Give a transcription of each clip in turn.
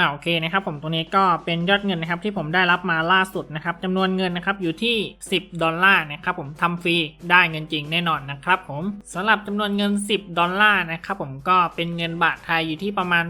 อ่าโอเคนะครับผมตรงนี้ก็เป็นยอดเงินนะครับที่ผมได้รับมาล่าสุดนะครับจำนวนเงินนะครับอยู่ที่ 10 ดอลลาร์นะครับผมทำฟรีได้เงินจริงแน่นอนนะครับผมสำหรับจำนวนเงิน 10 ดอลลาร์นะครับผมก็เป็นเงินบาทไทยอยู่ที่ประมาณ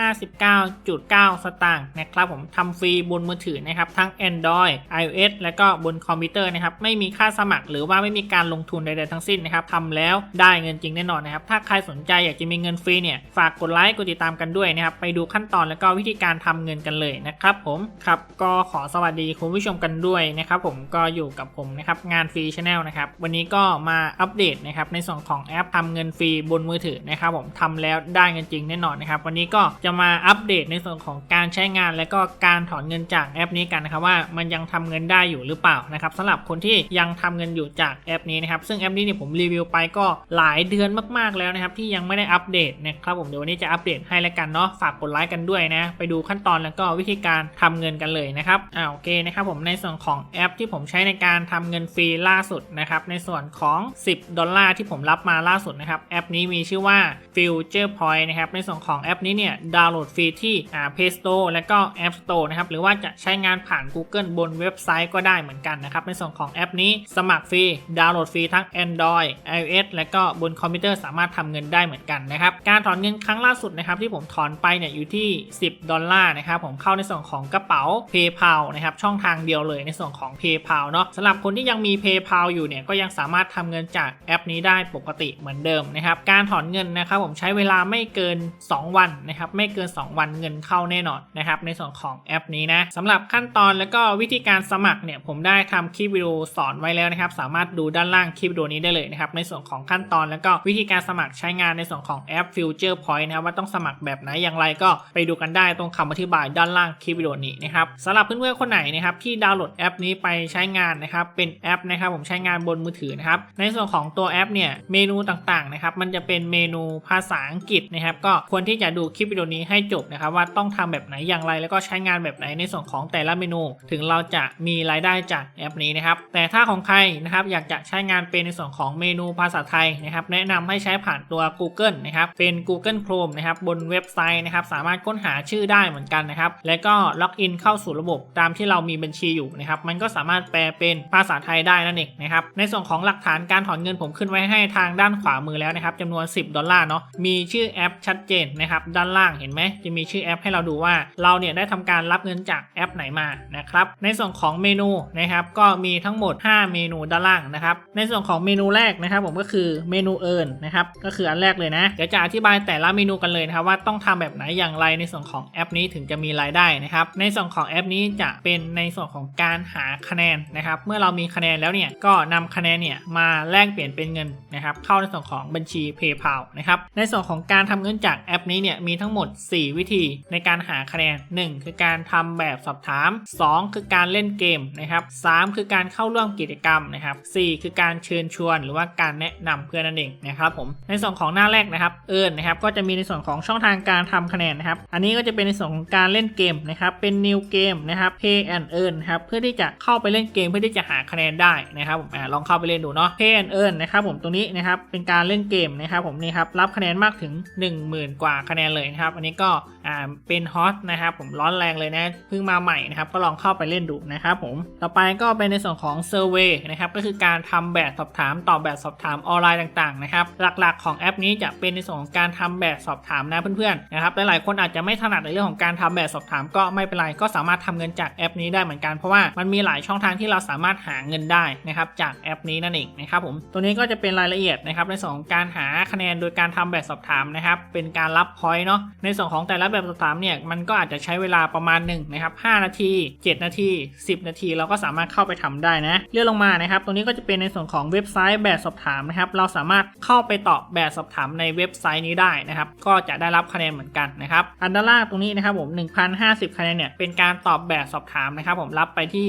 359.9 สตางค์นะครับผมทำฟรีบนมือถือนะครับทั้ง Android iOS และก็บนคอมพิวเตอร์นะครับไม่มีค่าสมัคร หรือว่าไม่มีการลงทุนใดๆทั้งสิ้นนะครับทำแล้วได้เงินจริงแน่นอนนะครับถ้าใครสนใจอยากจะมีเงินฟรีเนี่ยฝากกดไลค์กดติดตามกันด้วยนะครับไปดูขั้นตอนแล้วก็วิธีการทำเงินกันเลยนะครับผมครับก็ขอสวัสดีคุณผู้ชมกันด้วยนะครับผมก็อยู่กับผมนะครับงานฟรีชาแนลนะครับวันนี้ก็มาอัปเดตนะครับในส่วนของแอปทำเงินฟรีบนมือถือนะครับผมทำแล้วได้เงินจริงแน่นอนนะครับวันนี้ก็จะมาอัปเดตในส่วนของการใช้งาน และก็การถอนเงินจากแอปนี้กันนะครับว่ามันยังทำเงินได้อยู่หรือเปล่านะครับสำหรับคนที่ยังทำเงินอยู่จากแอปนี้นะครับซึ่งแอปนี้เนี่ยผมรีวิวไปก็หลายเดือนมากๆแล้วนะครับที่ยังไม่ได้อัปเดตนะครับผมเดี๋ยววันนี้จะอัปเดตให้แล้วกันเนาะฝากกดไลค์กันด้วยนะ ไปดูขั้นตอนแล้วก็วิธีการทำเงินกันเลยนะครับอ่าโอเคนะครับผมในส่วนของแอปที่ผมใช้ในการทำเงินฟรีล่าสุดนะครับในส่วนของ 10 ดอลลาร์ที่ผมรับมาล่าสุดนะครับแอปนี้มีชื่อว่า Future Point นะครับในส่วนของแอปนี้เนี่ยดาวน์โหลดฟรีที่อ่า Play Store และก็ App Store นะครับหรือว่าจะใช้งานผ่าน Google บนเว็บไซต์ก็ได้เหมือนกันนะครับในส่วนของแอปนี้สมัครฟรีดาวน์โหลดฟรีทั้ง Android iOS และก็บนคอมพิวเตอร์สามารถทำเงินได้เหมือนกันนะครับการถอนเงินครั้งล่าสุดนะครับที่ผมถอนไปเนี่ยอยู่ที่10 ดอลลาร์นะครับผมเข้าในส่วนของกระเป๋า PayPal นะครับช่องทางเดียวเลยในส่วนของ PayPal เนาะสำหรับคนที่ยังมี PayPal อยู่เนี่ยก็ยังสามารถทำเงินจากแอปนี้ได้ปกติเหมือนเดิมนะครับการถอนเงินนะครับผมใช้เวลาไม่เกิน 2 วันนะครับไม่เกิน 2 วันเงินเข้าแน่นอนนะครับในส่วนของแอปนี้นะสำหรับขั้นตอนแล้วก็วิธีการสมัครเนี่ยผมได้ทำคลิปวิดีโอสอนไว้แล้วนะครับสามารถดูด้านล่างคลิปวิดีโอนี้ได้เลยนะครับในส่วนของขั้นตอนแล้วก็วิธีการสมัครใช้งานในส่วนของแอป Future Point นะครับว่าต้องสมัครแบบไหนอย่างไรก็ไปดูกันได้ตรงคำอธิบายด้านล่างคลิปวิดีโอนี้นะครับสำหรับเพื่อนๆคนไหนนะครับที่ดาวน์โหลดแอปนี้ไปใช้งานนะครับเป็นแอปนะครับผมใช้งานบนมือถือนะครับในส่วนของตัวแอปเนี่ยเมนูต่างๆนะครับมันจะเป็นเมนูภาษาอังกฤษนะครับก็ควรที่จะดูคลิปวิดีโอนี้ให้จบนะครับว่าต้องทำแบบไหนอย่างไรแล้วก็ใช้งานแบบไหนในส่วนของแต่ละเมนู ถึงเราจะมีรายได้จากแอปนี้นะครับแต่ถ้าของใครนะครับอยากจะใช้งานเป็นในส่วนของเมนูภาษาไทยนะครับแนะนำให้ใช้ผ่านตัว Google นะครับเป็น Google Chrome นะครับบนเว็บไซต์นะครับสามารถค้น้นหาชื่อได้เหมือนกันนะครับ แล้วก็ล็อกอินเข้าสู่ระบบตามที่เรามีบัญชีอยู่นะครับ มันก็สามารถแปลเป็นภาษาไทยได้นั่นเองนะครับ ในส่วนของหลักฐานการถอนเงินผมขึ้นไว้ให้ทางด้านขวามือแล้วนะครับจำนวน 10 ดอลลาร์เนาะ มีชื่อแอปชัดเจนนะครับ ด้านล่างเห็นไหม จะมีชื่อแอปให้เราดูว่าเราเนี่ยได้ทำการรับเงินจากแอปไหนมานะครับ ในส่วนของเมนูนะครับ ก็มีทั้งหมด 5 เมนูด้านล่างนะครับ ในส่วนของเมนูแรกนะครับ ผมก็คือเมนูเอิร์นนะครับ ก็คืออันแรกเลยนะ เดี๋ยวจะอธิบายแต่ละเมนูกันเลยนะครับว่าต้องทำแบบไหนอย่างไรในในส่วนของแอปนี้ถึงจะมีรายได้นะครับ ในส่วนของแอปนี้จะเป็นในส่วนของการหาคะแนนนะครับ เมื่อเรามีคะแนนแล้วเนี่ยก็นำคะแนนเนี่ยมาแลกเปลี่ยนเป็นเงินนะครับ เข้าในส่วนของบัญชี PayPal นะครับ ในส่วนของการทำเงินจากแอปนี้เนี่ยมีทั้งหมด 4 วิธีในการหาคะแนน 1 คือการทำแบบสอบถาม 2 คือการเล่นเกมนะครับ3คือการเข้าร่วมกิจกรรมนะครับ 4 คือการเชิญชวนหรือว่าการแนะนำเพื่อนนั่นเองนะครับผมในส่วนของหน้าแรกนะครับเอิญนะครับก็จะมีในส่วนของช่องทางการทำคะแนนนะครับอันนี้ก็จะเป็นในส่วนของการเล่นเกมนะครับเป็น new game นะครับ pay and earn ครับเพื่อที่จะเข้าไปเล่นเกมเพื่อที่จะหาคะแนนได้นะครับผมลองเข้าไปเล่นดูเนาะ pay and earn นะครับผมตรงนี้นะครับเป็นการเล่นเกมนะครับผมนี่ครับรับคะแนนมากถึง 10,000 กว่าคะแนนเลยนะครับอันนี้ก็อ่าเป็นฮอตนะครับผมร้อนแรงเลยนะเพิ่งมาใหม่นะครับก็ลองเข้าไปเล่นดูนะครับผมต่อไปก็เป็นในส่วนของ survey นะครับก็คือการทำแบบสอบถามตอบแบบสอบถามออนไลน์ต่างๆนะครับหลักๆของแอปนี้จะเป็นในส่วนของการทำแบบสอบถามนะเพื่อนๆนะครับหลายๆคนอาจจะไม่ถนัดในเรื่องของการทำแบบสอบถามก็ไม่เป็นไรก็สามารถทำเงินจากแอปนี้ได้เหมือนกันเพราะว่ามันมีหลายช่องทางที่เราสามารถหาเงินได้นะครับจากแอปนี้นั่นเองนะครับผมตัวนี้ก็จะเป็นรายละเอียดนะครับในส่วนของการหาคะแนนโดยการทำแบบสอบถามนะครับเป็นการรับพอยต์เนาะในส่วนของแต่ละแบบสอบถามเนี่ยมันก็อาจจะใช้เวลาประมาณหนึ่งนะครับ5นาที 7 นาที 10 นาที เราก็สามารถเข้าไปทำได้นะเลื่อนลงมานะครับตรงนี้ก็จะเป็นในส่วนของเว็บไซต์แบบสอบถามนะครับเราสามารถเข้าไปตอบแบบสอบถามในเว็บไซต์นี้ได้นะครับก็จะได้รับคะแนนเหมือนกันนะครับอันด้านล่างตรงนี้นะครับผม1,050 คะแนนเนี่ยเป็นการตอบแบบสอบถามนะครับผมรับไปที่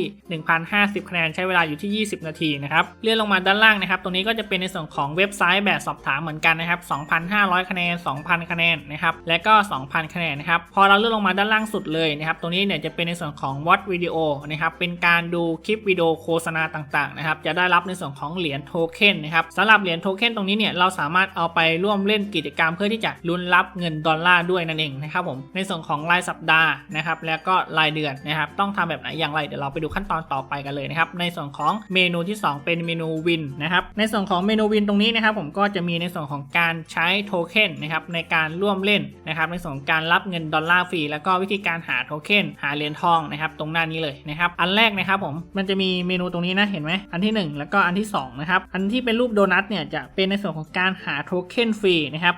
1,050 คะแนนใช้เวลาอยู่ที่ 20 นาทีนะครับเลื่อนลงมาด้านล่างนะครับตรงนี้ก็จะเป็นในส่วนของเว็บไซต์แบบสอบถามเหมือนกันนะครับ2,500 คะแนน 2,000 คะแนนนะครับและก็ 2,000 คะแนนนะครับพอเราเลื่อนลงมาด้านล่างสุดเลยนะครับตรงนี้เนี่ยจะเป็นในส่วนของ Watch Video นะครับเป็นการดูคลิปวิดีโอโฆษณาต่างๆนะครับจะได้รับในส่วนของเหรียญโทเค็นนะครับสำหรับเหรียญโทเค็นตรงนี้เนี่ยเราสามารถเอาไปร่วมเล่นกิจกรรมเพื่อที่จะลุ้นรับเงินดอลลาร์ด้วยนั่นเองนะครับผมในส่วนของรายสัปดาห์นะครับแล้วก็รายเดือนนะครับต้องทำแบบไหนอย่างไรเดี๋ยวเราไปดูขั้นตอนต่อไปกันเลยนะครับในส่วนของเมนูที่ 2 เป็นเมนูวินนะครับในส่วนของเมนูวินตรงนี้นะครับผมก็จะมีในส่วนของการใช้โทเค็นนะครับในการร่วมเล่นนะครับในส่วนของการรับเงินดอลลาร์ฟรีแล้วก็วิธีการหาโทเค็นหาเหรียญทองนะครับตรงหน้านี้เลยนะครับอันแรกนะครับผมมันจะมีเมนูตรงนี้นะเห็นไหมอันที่ 1 แล้วก็อันที่2นะครับอันที่เป็นรูปโดนัทเนี่ยจะเป็นในส่วนของการหาโทเค็นฟรีนะครับ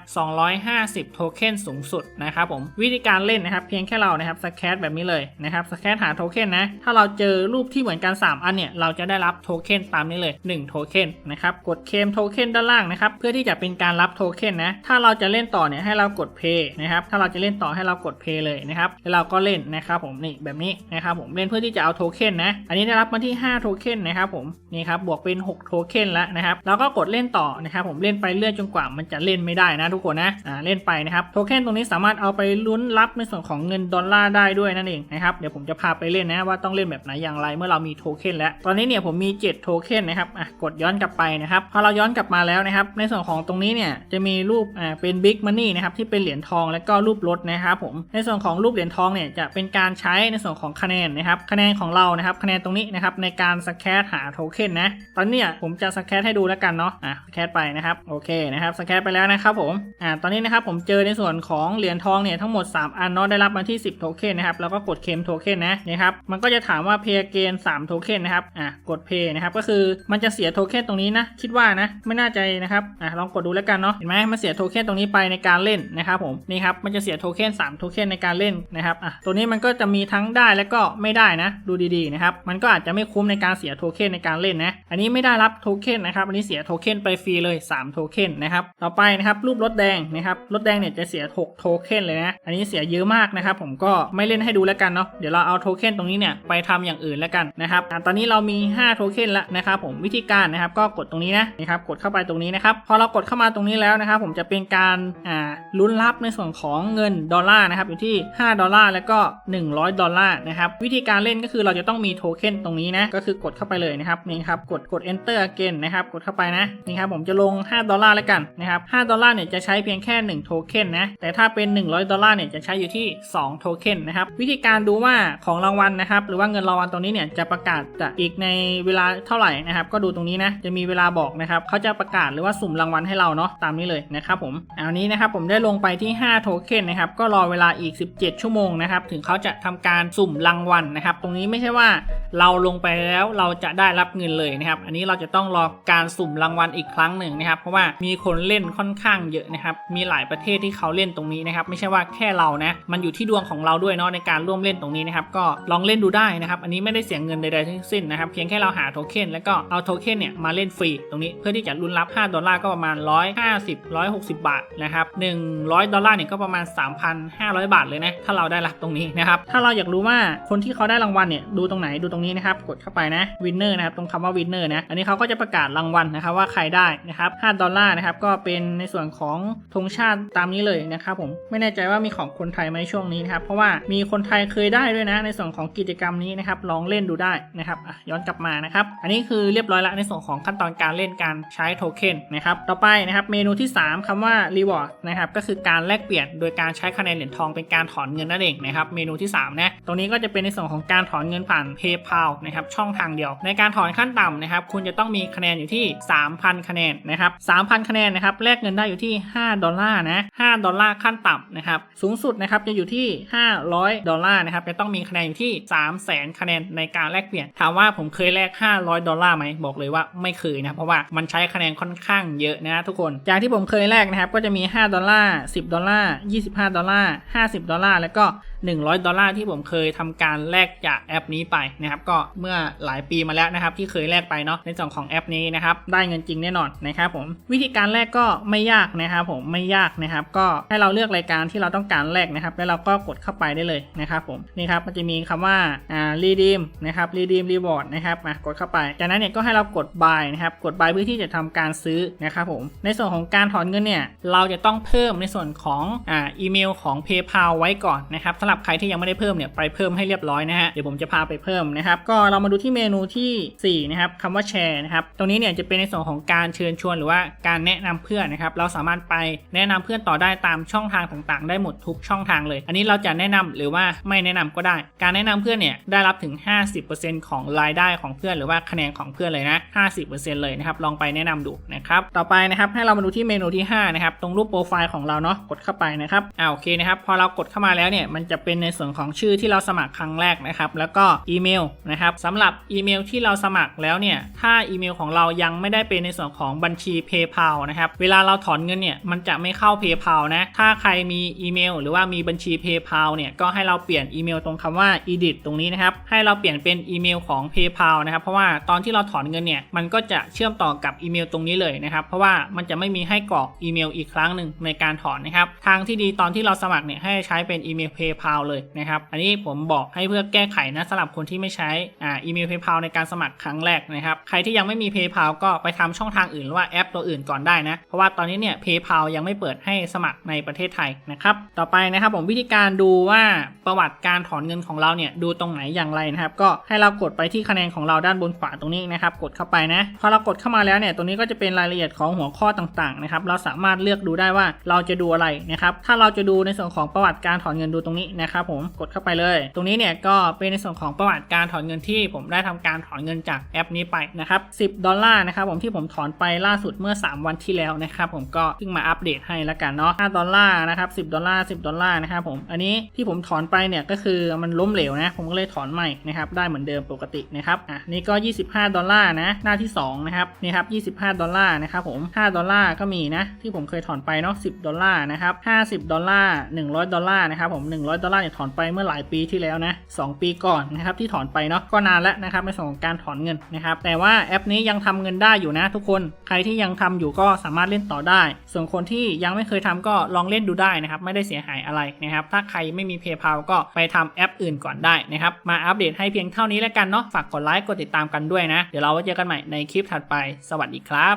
250 โทเค็นสูงสุดนะครับผมวิธีการเล่นนะครับเพียงแค่เรานะครับสแครแบบนี้เลยนะครับสแครหาโทเค็นนะถ้าเราเจอรูปที่เหมือนกัน 3 อันเนี่ยเราจะได้รับโทเค็นตามนี้เลย 1 โทเค็นนะครับกดเคมโทเค็นด้านล่างนะครับเพื่อที่จะเป็นการรับโทเค็นนะถ้าเราจะเล่นต่อเนี่ยให้เรากด Pay นะครับถ้าเราจะเล่นต่อให้เรากด Pay เลยนะครับแล้วเราก็เล่นนะครับผมนี่แบบนี้นะครับผมเล่นเพื่อที่จะเอาโทเค็นนะอันนี้ได้รับมาที่5โทเค็นนะครับผมนี่ครับบวกเป็น6โทเค็นแล้วนะครับเราก็กดเล่นต่อนะครับผมเล่นไปเรื่อยจนกว่ามันจะเล่นไม่ได้นะทุกคนนะอ่าเล่นไปนะครับโทเค็นตรงนี้สามารถเอาไปลุ้นรับในส่วนของเงินดอลลาร์ได้ด้วยนั่นเองนะครับเดี๋ยวผมจะพาไปเล่นนะว่าต้องเล่นแบบไหนอย่างไรเมื่อเรามีโทเค็นแล้วตอนนี้เนี่ยผมมี7โทเค็นนะครับอะกดย้อนกลับไปนะครับพอเราย้อนกลับมาแล้วนะครับในส่วนของตรงนี้เนี่ยจะมีรูปอ่าเป็นบิ๊กมันนี่นะครับที่เป็นเหรียญทองแล้วก็รูปรถนะครับผมในส่วนของรูปเหรียญทองเนี่ยจะเป็นการใช้ในส่วนของคะแนนนะครับคะแนนของเรานะครับคะแนนตรงนี้นะครับในการสแครหาโทเค็นนะตอนนี้ผมจะสแครให้ดูแล้วกันเนาะอะสแครไปนะครับโอเคนะครับสแครไปแล้วนะครับผมอ่าตอนนี้นะครับผมเจอในส่วนของเหรียญทองเนี่ยทั้งหมด 3 อันเนาะได้รับมาที่ 10 โทเค็นนะครับแล้วก็กดเคลมโทเค็นนะนะครับมันก็จะถามว่าเพย์เกน3โทเค็นนะครับอะกดเพย์นะครับก็คือมันจะเสียโทเค็นตรงนี้นะคิดว่านะไม่น่าใจนะครับอะลองกดดูแล้วกันเนาะเห็นไหมมันเสียโทเค็นตรงนี้ไปในการเล่นนะครับผมนี่ครับมันจะเสียโทเค็น3 โทเค็นในการเล่นนะครับอะตัวนี้มันก็จะมีทั้งได้และก็ไม่ได้นะ ดูดีๆนะครับ มันก็อาจจะไม่คุ้มในการเสียโทเค็นในการเล่นนะ อันนี้ไม่ได้รับโทเค็นนะครับอันนี้เสียโทเค็นไปฟรีเลย 3 โทเค็นนะครับ ต่อไปนะครับรูปรถแดงนะครับรถแดงเนี่ยจะเสีย 6 โทเค็นเลยนะ อันนี้เสียเยอะมากนะครับ ผมก็ไม่เล่นให้ดูแล้วกันเนาะ เดี๋ยวเราเอาโทเค็นตรงนี้เนี่ยไปทำอย่างอื่นแล้วกันนะครับอะตอนนี้เรามี 5 โทเค็นแล้วนะครับผมวิธีการนะครับก็กดตรงนี้นะนะครับกดเข้าไปตรงนี้นะครับพอเรากดเข้ามาตรงนี้แล้วนะครับผมจะเป็นการอ่าลุ้นรับในส่วนของเงินดอลลาร์นะครับอยู่ที่ 5 ดอลลาร์แล้วก็ 100 ดอลลาร์นะครับวิธีการเล่นก็คือเราจะต้องมีโทเค็นตรงนี้นะก็คือกดเข้าไปเลยนะครับนี่ครับกดกด enter again นะครับกดเข้าไปนะนี่ครับผมจะลง 5 ดอลลาร์แล้วกันนะครับ5ดอลลาร์เนี่ยจะใช้เพียงแค่ 1 โทเค็นนะแต่ถ้าเป็น 100 ดอลลาร์เนี่ยจะใช้อยู่ที่ 2 โทเค็นนะครับวิธีการดูว่าของรางวัลนะครับหรือว่าเงินรางวัลตรงนี้เนี่ยจะประกาศจะอีกในเวลาเท่าไหร่นะครับก็ดูตรงนี้นะจะมีเวลาบอกนะครับเขาจะประกาศหรือว่าสุ่มรางวัลให้เราเนาะตามนี้เลยนะครับผมอานี้นะครับผมได้ลงไปที่ 5 โทเค็นนะครับก็รอเวลาอีก 17 ชั่วโมงนะครับ ถึงเขาจะทำการสุ่มรางวัลนะครับ ตรงนี้ไม่ใช่ว่าเราลงไปแล้วเราจะได้รับเงินเลยนะครับ อันนี้เราจะต้องรอการสุ่มรางวัลอีกครั้งหนึ่งนะครับ เพราะว่ามีคนเล่นค่อนข้างเยอะนะครับ มีหลายประเทศที่เขาเล่นตรงนี้นะครับ ไม่ใช่ว่าแค่เรานะ มันอยู่ที่ดวงของเราด้วยเนาะในการร่วมเล่นตรงนี้นะครับ ก็ลองเล่นดูได้นะครับ อันนี้ไม่ได้เสียเงินใดๆทั้งสิ้นนะครับ เพียงแค่เราหาโทเค็นแล้วก็เอาโทเค็นเนี่ยมาเล่นฟรีตรงนี้เพื่อที่จะลุ้นรับ 5 ดอลลาร์ก็ประมาณ 150 160 บาทนะครับ100 ดอลลาร์เนี่ยก็ประมาณ3,500 บาทเลยนะ ถ้าเราได้รับตรงนี้นะครับ ถ้าเราอยากรู้ว่าคนที่เขาได้รางวัลเนี่ยดูตรงไหนดูตรงนี้นะครับ กดเข้าไปนะวินเนอร์นะครับตรงคำว่าวินเนอร์นะ อันนี้เขาก็จะประกาศรางวัลนะครับว่าใครได้นะครับ5ดอลลาร์นะครับก็เป็นในส่วนของธงชาติตามนี้เลยนะครับผมไม่แน่ใจว่ามีของคนไทยไหมช่วงนี้นะครับเพราะว่ามีคนไทยเคยได้ด้วยนะ ในส่วนของกิจกรรมนี้นะครับลองเล่นดูได้นะครับย้อนกลับมานะครับอันนี้คือเรียบร้อยล้วในส่วนของขั้นตอนการเล่นการใช้โทเค็นนะครับต่อไปนะครับเมนูที่ 3คำว่า reward นะครับก็คือการแลกเปลี่ยนโดยการใช้คะแนนเหรียญทองเป็นการถอนเงินนั่นเองนะครับเมนูที่3นะตรงนี้ก็จะเป็นในส่วนของการถอนเงินผ่าน PayPal นะครับช่องทางเดียว ในการถอนขั้นต่ำนะครับคุณจะต้องมีคะแนนอยู่ที่ 3,000 คะแนนนะครับ3,000 คะแนนนะครับแลกเงินได้อยู่ที่ 5 ดอลลาร์นะ5ดอลลาร์ขั้นต่ำนะครับสูงสุดนะครับจะอยู่ที่ 500 ดอลลาร์นะครับจะต้องมีคะแนนอยู่ที่ 300,000 คะแนนในการแลกเปลี่ยน ถามว่าผมเคยแลก 500 ดอลลาร์ไหมบอกเลยว่าไม่เคยนะเพราะว่ามันใช้คะแนนค่อนข้างเยอะนะทุกคน จากที่ผมเคยแลกนะครับก็จะมี 5 ดอลลาร์ 10 ดอลลาร์ 25 ดอลลาร์า 50 ดอลลาร์ แล้วก็ 100 ดอลลาร์ที่ผมเคยทำการแลกจากแอปนี้ไปนะครับก็เมื่อหลายปีมาแล้วนะครับที่เคยแลกไปเนาะในส่วนของแอปนี้นะครับได้เงินจริงแน่นอนนะครับผมวิธีการแลกก็ไม่ยากนะครับผมไม่ยากนะครับก็ให้เราเลือกรายการที่เราต้องการแลกนะครับแล้วเราก็กดเข้าไปได้เลยนะครับผมนี่ครับมันจะมีคำว่าอ่า redeem นะครับ redeem reward นะครับมากดเข้าไป จากนั้นเนี่ยก็ให้เรากด buy นะครับกด buy เพื่อที่จะทำการซื้อนะครับผมในส่วนของการถอนเงินเนี่ยเราจะต้องเพิ่มในส่วนของอ่าอีเมลของ PayPal ไว้ก่อนนะครับสำหรับใครที่ยังไม่ได้เพิ่มเนี่ยไปเพิ่มให้เรียบร้อยนะฮะเดี๋ยวผมจะพาไปเพิ่มนะครับก็เรามาดูที่เมนูทีสี่4นะครับคำว่าแชร์นะครับตรงนี้เนี่ยจะเป็นในส่วนของการเชิญชวนหรือว่าการแนะนำเพื่อนนะครับเราสามารถไปแนะนำเพื่อนต่อได้ตามช่องทางต่างๆ ได้หมดทุกช่องทางเลย อันนี้เราจะแนะนำหรือว่าไม่แนะนำก็ได้ การแนะนำเพื่อนเนี่ยได้รับถึง 50%ของรายได้ของเพื่อนหรือว่าคะแนนของเพื่อนเลยนะ50%เลยนะครับลองไปแนะนำดูนะครับต่อไปนะครับให้เรามาดูที่เมนูที่5นะครับตรงรูปโปรไฟล์ของเราเนาะกดเข้าไปนะครับอ่าโอเคนะครับพอเรากดเข้ามาแล้วเนี่ยมันจะะเป็นในส่วนของชื่อที่เราสมัครครั้งแรกนะครับ แล้วก็อีเมลนะครับสำหรับอีเมลที่เราสมัครแล้วเนี่ย ถ้าอีเมลของเรายังไม่ได้เป็นในส่วนของบัญชี PayPal นะครับ เวลาเราถอนเงินเนี่ยมันจะไม่เข้า PayPal นะ ถ้าใครมีอีเมล หรือว่ามีบัญชี PayPal เนี่ยก็ให้เราเปลี่ยนอีเมลตรงคำว่า edit ตรงนี้นะครับ ให้เราเปลี่ยนเป็นอีเมลของ PayPal นะครับ เพราะว่าตอนที่เราถอนเงินเนี่ยมันก็จะเชื่อมต่อกับอีเมลตรงนี้เลยนะครับ เพราะว่ามันจะไม่มีให้กรอกอีเมลอีกครั้งหนึ่งในการถอนนะครับ ทางที่ดีตอนที่เราสมัครเนี่ยให้ใช้เป็นอีเมล PayPal เลยนะครับ อันนี้ผมบอกให้เพื่อแก้ไขนะสำหรับคนที่ไม่ใช้อ่าอีเมล PayPal ในการสมัครครั้งแรกนะครับใครที่ยังไม่มี PayPal ก็ไปทำช่องทางอื่นหรือว่าแอปตัวอื่นก่อนได้นะเพราะว่าตอนนี้เนี่ย PayPal ยังไม่เปิดให้สมัครในประเทศไทยนะครับต่อไปนะครับผมวิธีการดูว่าประวัติการถอนเงินของเราเนี่ยดูตรงไหนอย่างไรนะครับก็ให้เรากดไปที่คะแนนของเราด้านบนขวาตรงนี้นะครับกดเข้าไปนะพอเรากดเข้ามาแล้วเนี่ยตรงนี้ก็จะเป็นรายละเอียดของหัวข้อต่างๆนะครับเราสามารถเลือกดูได้ว่าเราจะดูอะไรนะครับถ้าเราจะดูในส่วนของประวัติการถอนเงินดูตรงนี้นะครับผมกดเข้าไปเลย ตรงนี้เนี่ยก็เป็นในส่วนของประวัติการถอนเงินที่ผมได้ทำการถอนเงินจากแอปนี้ไปนะครับ10 ดอลลาร์นะครับผมที่ผมถอนไปล่าสุดเมื่อ 3 วันที่แล้วนะครับผมก็เพิ่งมาอัปเดตให้แล้วกันเนาะ5ดอลลาร์นะครับ10 ดอลลาร์10 ดอลลาร์นะครับผมอันนี้ที่ผมถอนไปเนี่ยก็คือมันล้มเหลวนะผมก็เลยถอนใหม่นะครับได้เหมือนเดิมปกตินะครับอะนี่ก็ 25 ดอลลาร์นะหน้าที่2นะครับนี่ครับ25 ดอลลาร์นะครับผม5ดอลลาร์ก็มีนะที่ผมเคยถอนไปเนาะ10 ดอลลาร์นะครับ50 ดอลลาร์100 ดอลลาร์นะครับผม100ดอลลาร์เนี่ยถอนไปเมื่อหลายปีที่แล้วนะ2ปีก่อนนะครับที่ถอนไปเนาะก็นานแล้วนะครับในส่วนของการถอนเงินนะครับแต่ว่าแอปนี้ยังทำเงินได้อยู่นะทุกคนใครที่ยังทำอยู่ก็สามารถเล่นต่อได้ ส่วนคนที่ยังไม่เคยทำก็ลองเล่นดูได้นะครับไม่ได้เสียหายอะไรนะครับถ้าใครไม่มี PayPal ก็ไปทำแอปอื่นก่อนได้นะครับมาอัปเดตให้เพียงเท่านี้แล้วกันเนาะฝากกดไลค์กดติดตามกันด้วยนะ เดี๋ยวเราไว้เจอกันใหม่ในคลิปถัดไป สวัสดีครับ